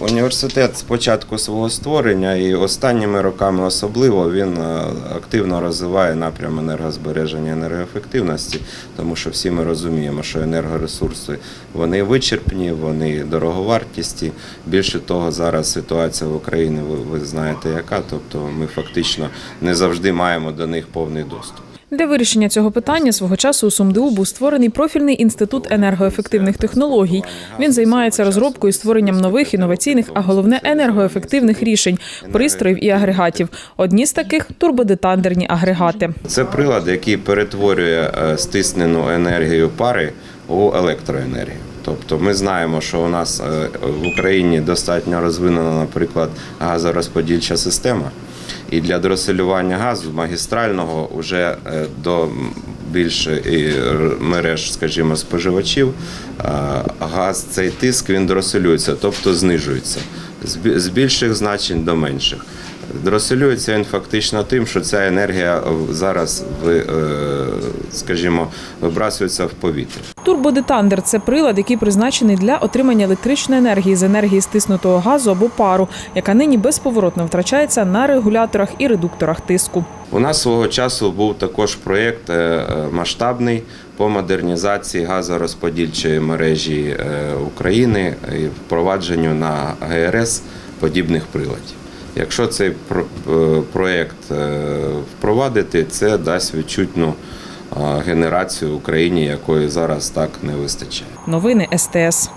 Університет з початку свого створення і останніми роками особливо він е, активно розвиває напрям енергозбереження енергоефективності, тому що всі ми розуміємо, що енергоресурси вони вичерпні, вони дороговартісті. Більше того, зараз ситуація в Україні, ви, ви знаєте, яка, тобто ми фактично не завжди маємо до них повний доступ. Для вирішення цього питання свого часу у СумДУ був створений профільний інститут енергоефективних технологій. Він займається розробкою створенням нових інноваційних, а головне енергоефективних рішень, пристроїв і агрегатів. Одні з таких турбодетандерні агрегати. Це прилад, який перетворює е, стиснену енергію пари у електроенергію. Тобто ми знаємо, що у нас е, в Україні достатньо розвинена, наприклад, газорозподільча система. І для дроселювання газу магістрального вже е, до більш мереж, скажімо, споживачів, е, газ цей тиск він дроселюється, тобто знижується з більших значень до менших. Дроселюється він фактично тим, що ця енергія зараз е, скажімо, вибрасується в повітря. Турбодетандер це прилад, який призначений для отримання електричної енергії з енергії стиснутого газу або пару, яка нині безповоротно втрачається на регуляторах і редукторах тиску. У нас свого часу був також проєкт е, масштабний по модернізації газорозподільчої мережі е, України і впровадженню на ГРС подібних приладів. Якщо цей е, проєкт е, впровадити, це дасть відчутну е, генерацію Україні, якої зараз так не вистачає. Новини СТС.